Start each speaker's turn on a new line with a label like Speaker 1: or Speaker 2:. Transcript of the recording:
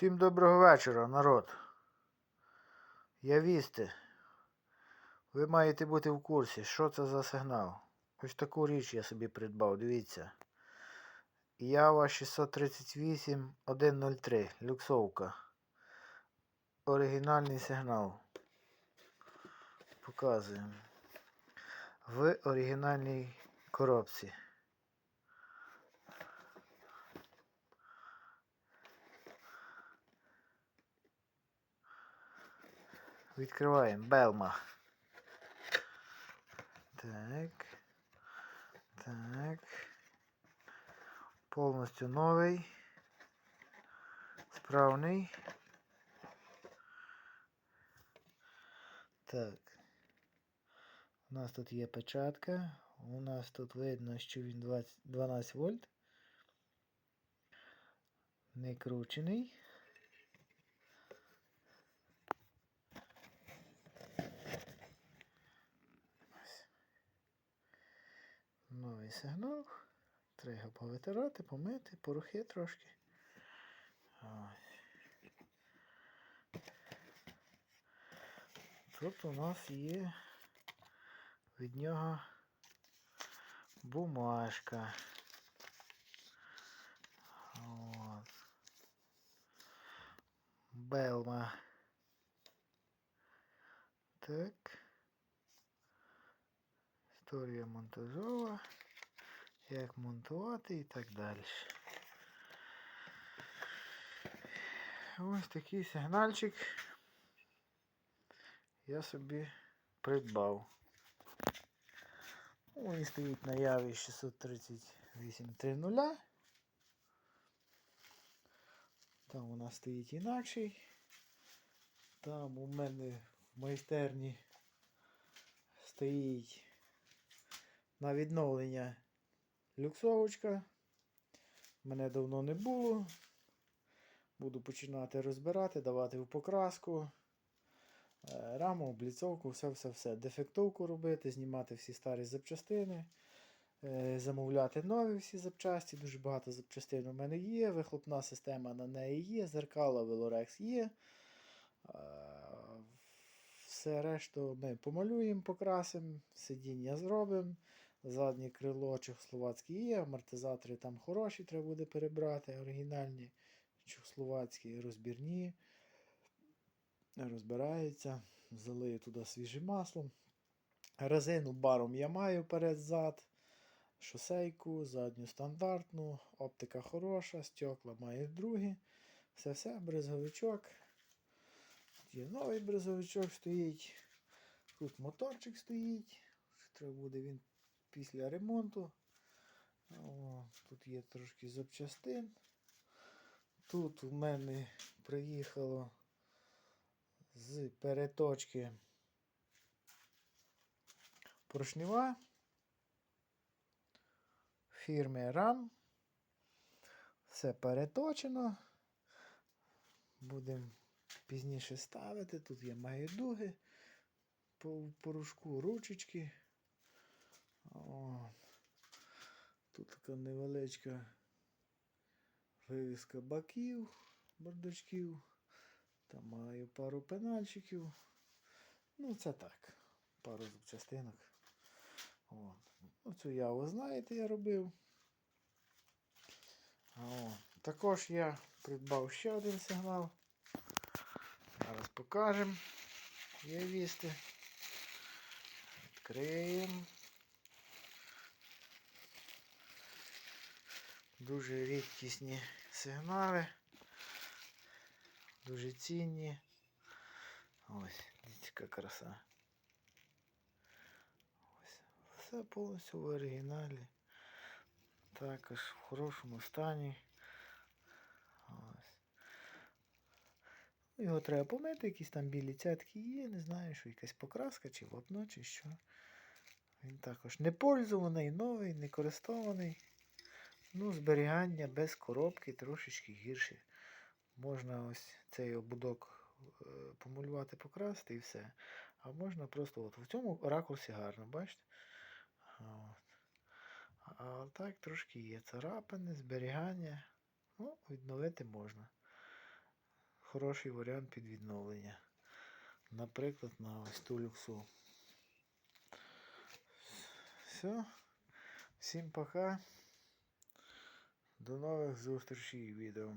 Speaker 1: Всім доброго вечора, народ. Я вісти. Ви маєте бути в курсі, що це за сигнал. Ось таку річ я собі придбав, дивіться. Ява 638 103. Люксовка. Оригінальний сигнал. Показуємо. В оригінальній коробці. Відкриваємо Белма. Так. Так. Повністю новий. Справний. Так. У нас тут є печатка. У нас тут видно, що він 20, 12 вольт. Не кручений. Новий сигнал. Треба повитирати, помити, порухи трошки. Ось. Тут у нас є від нього бумажка. От. Белма. Так. Історія монтажова. Як монтувати і так далі. Ось такий сигнальчик я собі придбав. Він стоїть на яві 638.3.0. Там у нас стоїть інакший. Там у мене в майстерні стоїть на відновлення люксовочка. Мене давно не було. Буду починати розбирати, давати в покраску. Е, Раму, обліцовку, все-все-все. Дефектовку робити, знімати всі старі запчастини, е, замовляти нові всі запчасті. Дуже багато запчастин у мене є. Вихлопна система на неї є, зеркала Velorex є. Е, Все решту ми помалюємо, покрасимо, сидіння зробимо. Заднє крило чехословацьке є, амортизатори там хороші, треба буде перебрати, оригінальні, чехословацькі, розбірні. Розбирається, залию туди свіжим маслом. Резину баром я маю перед-зад, шосейку, задню стандартну, оптика хороша, стекла маю другі. Все-все, брезговичок. Є новий брезговичок стоїть. Тут моторчик стоїть. Треба буде він після ремонту. О, тут є трошки запчастин. Тут у мене приїхало з переточки поршнева фірми RAM. Все переточено. Будемо пізніше ставити. Тут є має дуги по порошку, ручечки. О, тут така невеличка вивіска баків, бардачків. Там маю пару пенальчиків. Ну, це так. Пару запчастинок. От. Ну, цю яву знаєте, я робив. О, також я придбав ще один сигнал. Зараз покажемо. Є вісти. Відкриємо. Дуже рідкісні сигнали. Дуже цінні. Ось, дивіться, яка краса. Ось. Все повністю в оригіналі. Також в хорошому стані. Ось. Його треба помити, якісь там білі цятки є, не знаю, що якась покраска, чи вапно, чи що. Він також не пользований, новий, не користований. Ну, зберігання без коробки трошечки гірше. Можна ось цей ободок е, помалювати, покрасити і все. А можна просто от в цьому ракурсі гарно, бачите? От. А так трошки є царапини, зберігання. Ну, відновити можна. хороший варіант під відновлення. Наприклад, на ось ту люксу. Все. Всім пока. До нових зустрічей відео.